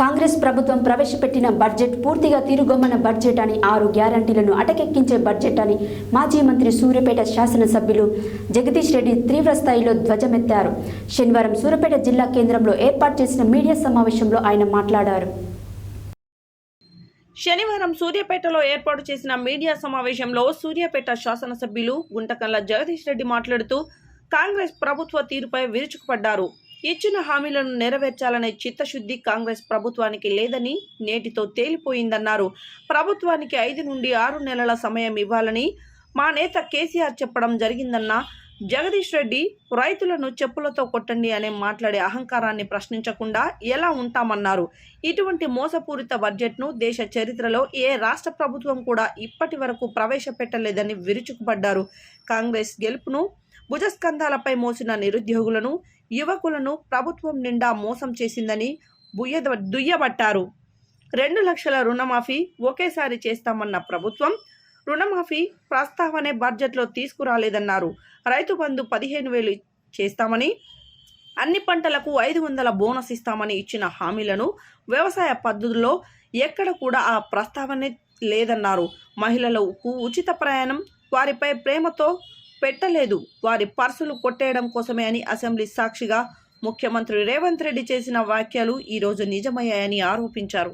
కాంగ్రెస్ ప్రభుత్వం ప్రవేశపెట్టిన బడ్జెట్ పూర్తిగా తిరుగొమ్మన బడ్జెట్ అని ఆరు గ్యారంటీలను అటకెక్కించే బడ్జెట్ అని మాజీ మంత్రి సూర్యపేట శాసనసభ్యులు జగదీష్ రెడ్డి తీవ్ర స్థాయిలో ధ్వజమెత్తారు. శనివారం సూర్యపేట జిల్లా కేంద్రంలో ఏర్పాటు చేసిన మీడియా సమావేశంలో ఆయన మాట్లాడారు. శనివారం సూర్యాపేటలో ఏర్పాటు చేసిన మీడియా సమావేశంలో సూర్యాపేట శాసనసభ్యులు గుంటకల్ల జగదీష్ రెడ్డి మాట్లాడుతూ కాంగ్రెస్ ప్రభుత్వ తీరుపై విరుచుకుపడ్డారు. ఇచ్చిన హామీలను నెరవేర్చాలనే చిత్తశుద్ధి కాంగ్రెస్ ప్రభుత్వానికి లేదని నేటితో తేలిపోయిందన్నారు. ప్రభుత్వానికి ఐదు నుండి ఆరు నెలల సమయం ఇవ్వాలని మా నేత కేసీఆర్ చెప్పడం జరిగిందన్న జగదీష్ రెడ్డి రైతులను చెప్పులతో కొట్టండి అనే మాట్లాడే అహంకారాన్ని ప్రశ్నించకుండా ఎలా ఉంటామన్నారు. ఇటువంటి మోసపూరిత బడ్జెట్ను దేశ చరిత్రలో ఏ రాష్ట్ర ప్రభుత్వం కూడా ఇప్పటి వరకు ప్రవేశపెట్టలేదని విరుచుకుపడ్డారు. కాంగ్రెస్ గెలుపును భుజస్కంధాలపై మోసిన నిరుద్యోగులను యువకులను ప్రభుత్వం నిండా మోసం చేసిందని బుయ్య దుయ్యబట్టారు. రెండు లక్షల రుణమాఫీ ఒకేసారి చేస్తామన్న ప్రభుత్వం రుణమాఫీ ప్రస్తావనే బడ్జెట్లో తీసుకురాలేదన్నారు. రైతు బంధు పదిహేను వేలు చేస్తామని అన్ని పంటలకు ఐదు వందల బోనస్ ఇస్తామని ఇచ్చిన హామీలను వ్యవసాయ పద్ధతుల్లో ఎక్కడ కూడా ఆ ప్రస్తావనే లేదన్నారు. మహిళలకు ఉచిత ప్రయాణం వారిపై ప్రేమతో పెట్టలేదు. వారి పర్సులు కొట్టేయడం కోసమే అని అసెంబ్లీ సాక్షిగా ముఖ్యమంత్రి రేవంత్ రెడ్డి చేసిన వ్యాఖ్యలు ఈరోజు నిజమయ్యాయని ఆరోపించారు.